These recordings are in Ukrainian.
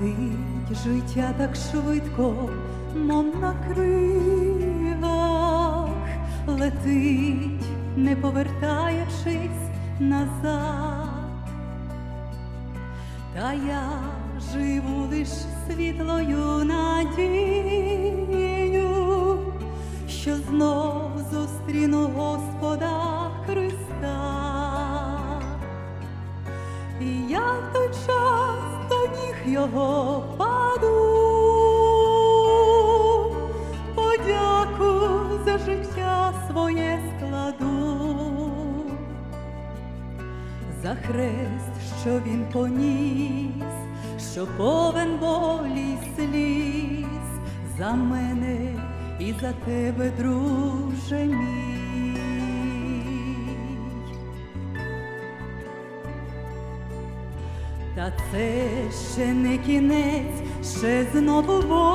Летить життя так швидко, мов на крилах, летить, не повертаючись назад. Та я живу лиш світлою надією, що знов зустріну Господа Христа. І я в той час його паду, подяку за життя своє складу, за хрест, що він поніс, що повен болі сліз, за мене і за тебе, друже мій. Та це ще не кінець, ще знову боротьба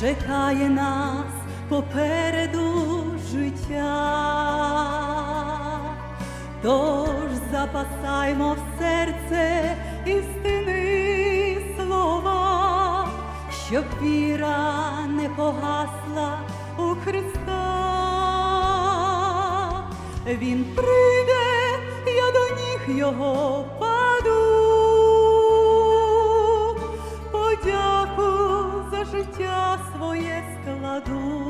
чекає нас попереду життя. Тож запасаймо в серце істини слова, щоб віра не погасла у Христа. Він прийде, його паду, подяку за життя своє складу,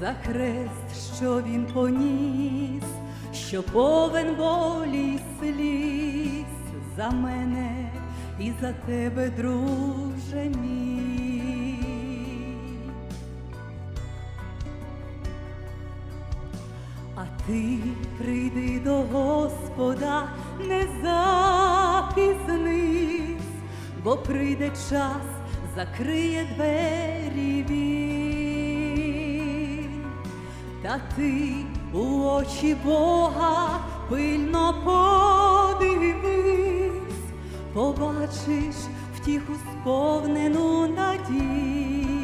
за хрест, що він поніс, що повен болі сліз за мене і за тебе, друже мій. Ти прийди до Господа, не запізнись, бо прийде час, закриє двері він. Та ти у очі Бога пильно подивись, побачиш втіху сповнену надій.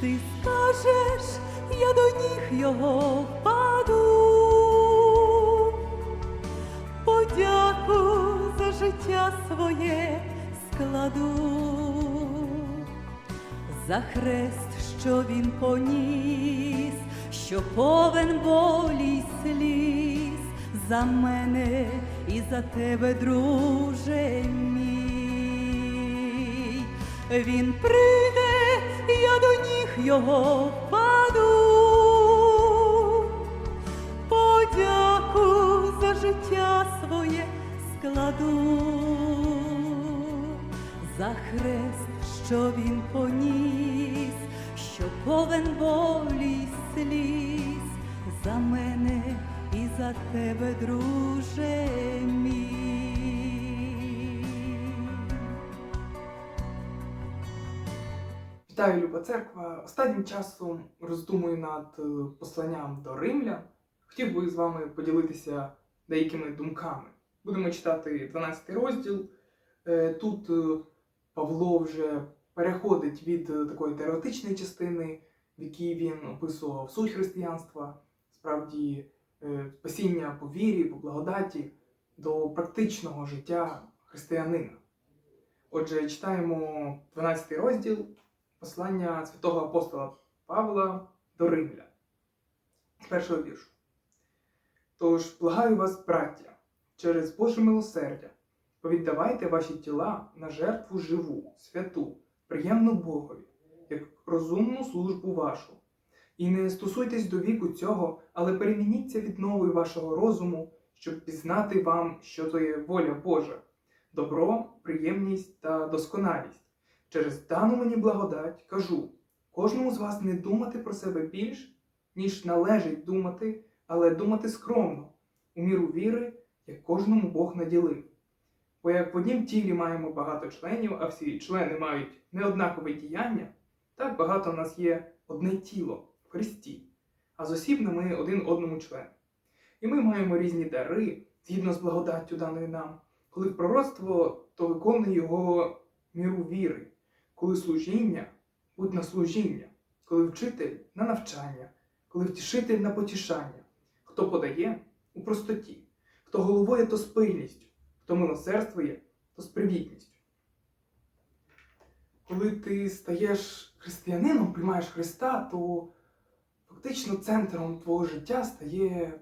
Ти скажеш, я до ніг його паду, подяку за життя своє складу, за хрест, що він поніс, що повен болі сліз. За мене і за тебе, друже мій. Він прийде, я до ніг його життя своє складу, за хрест, що він поніс, що повен болі сліз за мене і за тебе, друже мій. Вітаю, Люба Церква. Останнім часом роздумую над е, посланням до Римлян. Хотів би з вами поділитися деякими думками. Будемо читати 12 розділ. Е, Тут е, Павло вже переходить від е, такої теоретичної частини, в якій він описував суть християнства, справді спасіння по вірі, по благодаті, до практичного життя християнина. Отже, читаємо 12 розділ послання святого апостола Павла до Римля з першого віршу. Тож благаю вас, браття, через Боже милосердя, повіддавайте ваші тіла на жертву живу, святу, приємну Богові, як розумну службу вашу. І не стосуйтесь до віку цього, але перемініться від нової вашого розуму, щоб пізнати вам, що то є воля Божа, добро, приємність та досконалість. Через дану мені благодать кажу кожному з вас не думати про себе більш, ніж належить думати, але думати скромно, у міру віри, як кожному Бог наділив. Бо як в однім тілі маємо багато членів, а всі члени мають неоднакове діяння, так багато в нас є одне тіло в Христі, а з осібно ми один одному член. І ми маємо різні дари згідно з благодаттю даною нам, коли пророцтво, то виконує його міру віри, коли служіння будь на служіння, коли вчитель на навчання, коли втішитель на потішання, хто подає у простоті, Хто головує, то з пильністю, хто милосердствує, то з привітністю. Коли ти стаєш християнином, приймаєш Христа, то фактично центром твого життя стає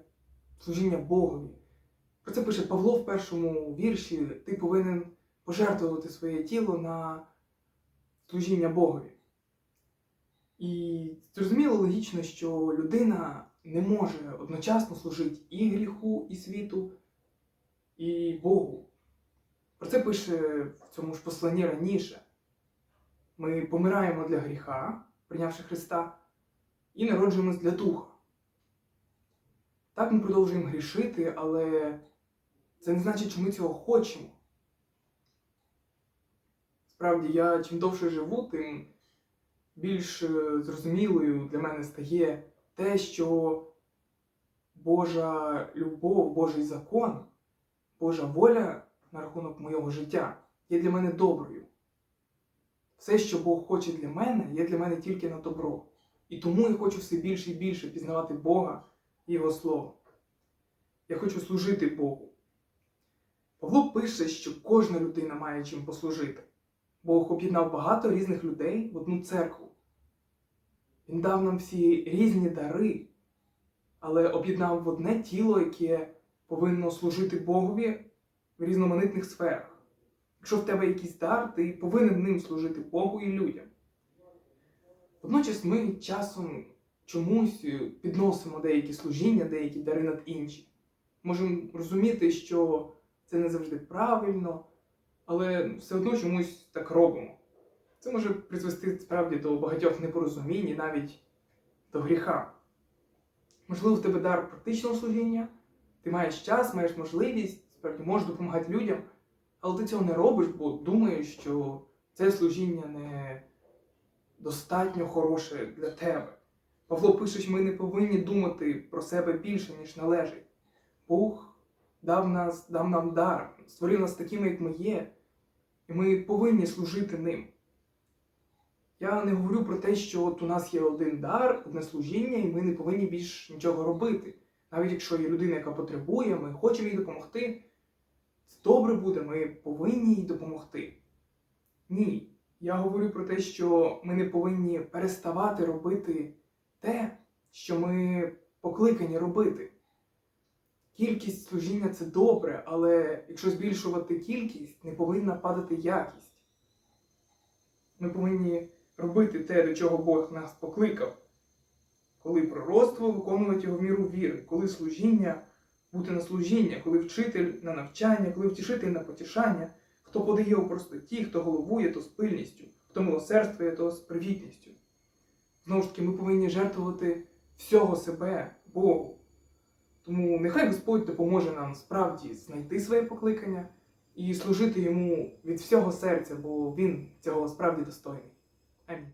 служіння Богові. Про це пише Павло в першому вірші: ти повинен пожертвувати своє тіло на служіння Богові. І зрозуміло логічно, що людина не може одночасно служити і гріху, і світу, і Богу. Про це пише в цьому ж посланні раніше. Ми помираємо для гріха, прийнявши Христа, і народжуємось для духа. Так ми продовжуємо грішити, але це не значить, що ми цього хочемо. Справді, я чим довше живу, тим більш е, зрозумілою для мене стає те, що Божа любов, Божий закон, Божа воля на рахунок моєго життя є для мене доброю. Все, що Бог хоче для мене, є для мене тільки на добро. І тому я хочу все більше і більше пізнавати Бога і Його Слово. Я хочу служити Богу. Павло пише, що кожна людина має чим послужити. Бог об'єднав багато різних людей в одну церкву. Він дав нам всі різні дари, але об'єднав в одне тіло, яке повинно служити Богові в різноманітних сферах. Якщо в тебе якийсь дар, ти повинен ним служити Богу і людям. Водночас ми часом чомусь підносимо деякі служіння, деякі дари над інші. Можемо розуміти, що це не завжди правильно, але все одно чомусь так робимо. Це може призвести справді до багатьох непорозумінь і навіть до гріха. Можливо, в тебе дар практичного служіння, ти маєш час, маєш можливість, справді можеш допомагати людям, але ти цього не робиш, бо думаєш, що це служіння не достатньо хороше для тебе. Павло пише, що ми не повинні думати про себе більше, ніж належить. Бог дав, нас, дав нам дар, створив нас такими, як ми є, і ми повинні служити ним. Я не говорю про те, що от у нас є один дар, одне служіння, і ми не повинні більш нічого робити. Навіть якщо є людина, яка потребує, ми хочемо їй допомогти, це добре буде, ми повинні їй допомогти. Ні. Я говорю про те, що ми не повинні переставати робити те, що ми покликані робити. Кількість служіння це добре, але якщо збільшувати кількість, не повинна падати якість. Ми повинні робити те, до чого Бог нас покликав. Коли пророцтво виконувати його в міру віри, коли служіння бути на служіння, коли вчитель на навчання, коли втішитель на потішання, хто подає у простоті, хто головує, то з пильністю, хто милосердствує, то з привітністю. Знову ж таки, ми повинні жертвувати всього себе Богу. Тому нехай Господь допоможе нам справді знайти своє покликання і служити йому від всього серця, бо Він цього справді достойний. I'm